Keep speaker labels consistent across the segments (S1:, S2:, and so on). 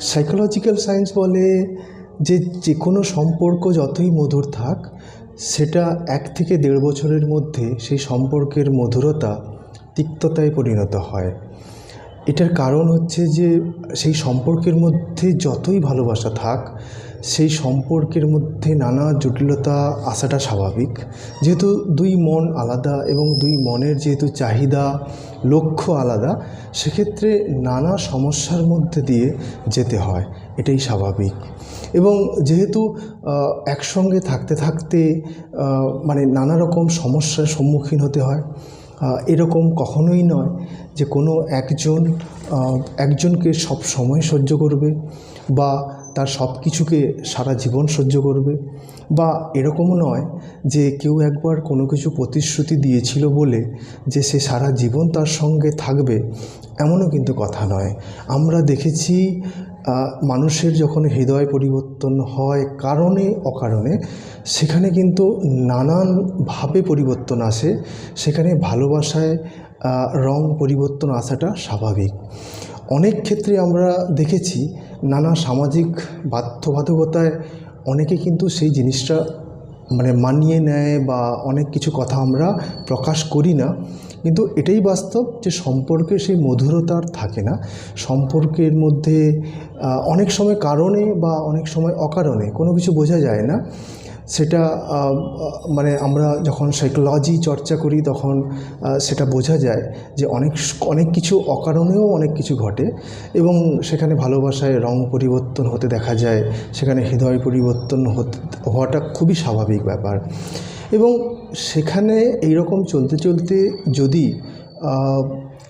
S1: Psychological science বলে যে যে কোনো সম্পর্ক যতই মধুর থাক, সেটা এক থেকে দেড় বছরের মধ্যে সেই সম্পর্কের মধুরতা তিক্ততায় পরিণত হয়। এটার কারণ হচ্ছে যে সেই সম্পর্কের মধ্যে যতই ভালোবাসা থাক সেই সম্পর্কের মধ্যে নানা জটিলতা আসাটা স্বাভাবিক। যেহেতু দুই মন আলাদা এবং দুই মনের যেহেতু চাহিদা, লক্ষ্য আলাদা, সেক্ষেত্রে নানা সমস্যার মধ্যে দিয়ে যেতে হয়, এটাই স্বাভাবিক। এবং যেহেতু একসঙ্গে থাকতে থাকতে মানে নানা রকম সমস্যার সম্মুখীন হতে হয় এরকম কখনোই নয় যে কোনো একজন একজনকে সব সময় সহ্য করবে বা তার সব কিছুকে সারা জীবন সহ্য করবে? বা এরকমও নয় যে কেউ একবার কোনো কিছু প্রতিশ্রুতি দিয়েছিল বলে যে সে সারা জীবন তার সঙ্গে থাকবে? এমনও কিন্তু কথা নয়। আমরা দেখেছি মানুষের যখন হৃদয় পরিবর্তন হয় কারণে অকারণে, সেখানে কিন্তু নানানভাবে পরিবর্তন আসে। সেখানে ভালোবাসায় রং পরিবর্তন আসাটা স্বাভাবিক। অনেক ক্ষেত্রে আমরা দেখেছি নানা সামাজিক বাধ্যবাধকতায় অনেকে কিন্তু সেই জিনিসটা মানে মানিয়ে নেয় বা অনেক কিছু কথা আমরা প্রকাশ করি না। কিন্তু এটাই বাস্তব যে সম্পর্কে সেই মধুরতা আর থাকে না। সম্পর্কের মধ্যে অনেক সময় কারণে বা অনেক সময় অকারণে কোনো কিছু বোঝা যায় না। সেটা মানে আমরা যখন সাইকোলজি চর্চা করি তখন সেটা বোঝা যায় যে অনেক অনেক কিছু অকারণেও অনেক কিছু ঘটে এবং সেখানে ভালোবাসায় রং পরিবর্তন হতে দেখা যায়, সেখানে হৃদয় পরিবর্তন হওয়াটা খুবই স্বাভাবিক ব্যাপার। এবং সেখানে এই রকম চলতে চলতে যদি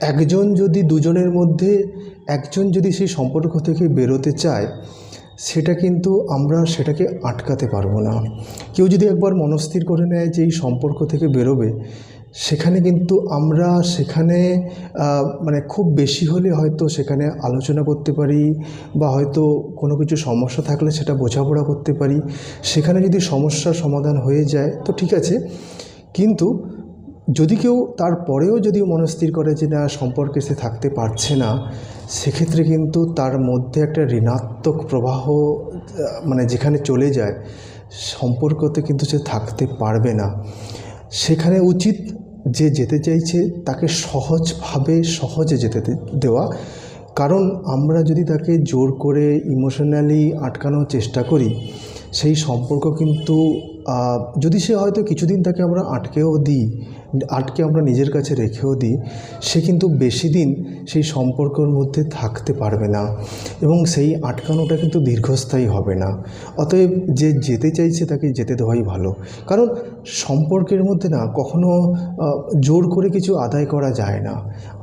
S1: একজন যদি দুজনের মধ্যে, একজন যদি সেই সম্পর্ক থেকে বেরোতে চায় সেটা কিন্তু আমরা সেটাকে আটকাতে পারব না। কেউ যদি একবার মনস্থির করে নেয় যে এই সম্পর্ক থেকে বেরোবে, সেখানে কিন্তু আমরা সেখানে মানে খুব বেশি হলে হয়তো সেখানে আলোচনা করতে পারি বা হয়তো কোনো কিছু সমস্যা থাকলে সেটা বোঝাপড়া করতে পারি। সেখানে যদি সমস্যার সমাধান হয়ে যায়, তো ঠিক আছে। কিন্তু যদি কেউ তারপরেও যদি মনস্থির করে যে না, সম্পর্কে সে থাকতে পারছে না, সেক্ষেত্রে কিন্তু তার মধ্যে একটা ঋণাত্মক প্রবাহ মানে যেখানে চলে যায়, সম্পর্কতে কিন্তু সে থাকতে পারবে না। সেখানে উচিত যে যেতে চাইছে, তাকে সহজভাবে সহজে যেতে দেওয়া। কারণ আমরা যদি তাকে জোর করে ইমোশনালি আটকানোর চেষ্টা করি, সেই সম্পর্ক কিন্তু যদি সে হয়তো কিছুদিন তাকে আমরা আটকেও দিই আটকে আমরা নিজের কাছে রেখেও দিই, সে কিন্তু বেশি দিন সেই সম্পর্কের মধ্যে থাকতে পারবে না এবং সেই আটকানোটা কিন্তু দীর্ঘস্থায়ী হবে না। অতএব যে যেতে চাইছে তাকে যেতে দেওয়াই ভালো। কারণ সম্পর্কের মধ্যে না কখনো জোর করে কিছু আদায় করা যায় না।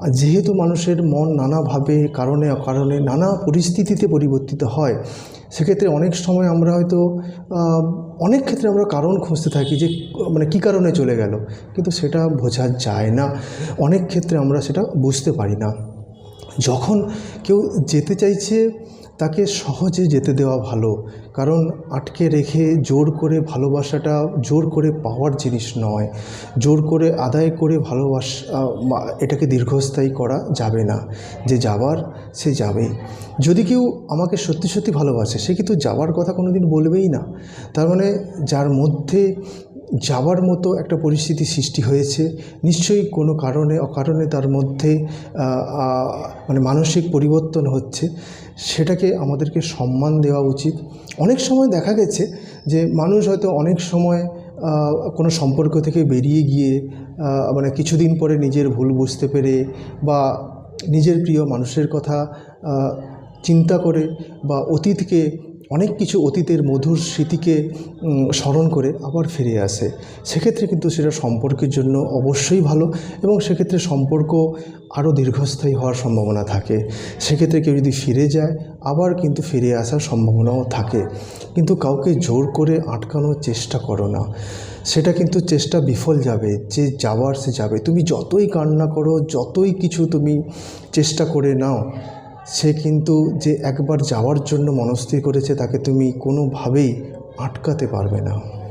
S1: যেহেতু মানুষের মন নানাভাবে কারণে অকারণে নানা পরিস্থিতিতে পরিবর্তিত হয় সেক্ষেত্রে অনেক সময় আমরা হয়তো অনেক ক্ষেত্রে আমরা কারণ খুঁজতে থাকি যে মানে কী কারণে চলে গেল। কিন্তু সেটা বোঝা যায় না। অনেক ক্ষেত্রে আমরা সেটা বুঝতে পারি না। যখন কেউ যেতে চাইছে, তাকে সহজে যেতে দেওয়া ভালো। কারণ আটকে রেখে জোর করে ভালোবাসাটা জোর করে পাওয়ার জিনিস নয়। জোর করে আদায় করে ভালোবাসা এটাকে দীর্ঘস্থায়ী করা যাবে না। যে যাবার, সে যাবেই। যদি কেউ আমাকে সত্যি সত্যি ভালোবাসে, সে কিন্তু যাওয়ার কথা কোনো দিন বলবেই না? তার মানে যার মধ্যে যাওয়ার মতো একটা পরিস্থিতি সৃষ্টি হয়েছে। নিশ্চয়ই কোনো কারণে, অকারণে তার মধ্যে মানে মানসিক পরিবর্তন হচ্ছে। সেটাকে আমাদেরকে সম্মান দেওয়া উচিত। অনেক সময় দেখা গেছে যে মানুষ হয়তো অনেক সময় কোনো সম্পর্ক থেকে বেরিয়ে গিয়ে মানে কিছুদিন পরে নিজের ভুল বুঝতে পেরে বা নিজের প্রিয় মানুষের কথা চিন্তা করে বা অতীতকে অনেক কিছু অতীতের মধুর স্মৃতিকে স্মরণ করে আবার ফিরে আসে। সেক্ষেত্রে কিন্তু সেটা সম্পর্কের জন্য অবশ্যই ভালো এবং সেক্ষেত্রে সম্পর্ক আরও দীর্ঘস্থায়ী হওয়ার সম্ভাবনা থাকে। সেক্ষেত্রে কেউ যদি ফিরে যায়, আবার কিন্তু ফিরে আসার সম্ভাবনাও থাকে। কিন্তু কাউকে জোর করে আটকানোর চেষ্টা করো না। সেটা কিন্তু চেষ্টা বিফল যাবে, যে যাওয়ার সে যাবে। তুমি যতই কান্না করো, যতই কিছু তুমি চেষ্টা করে নাও সে কিন্তু যে একবার যাওয়ার জন্য মনস্থির করেছে তাকে তুমি কোনোভাবেই আটকাতে পারবে না।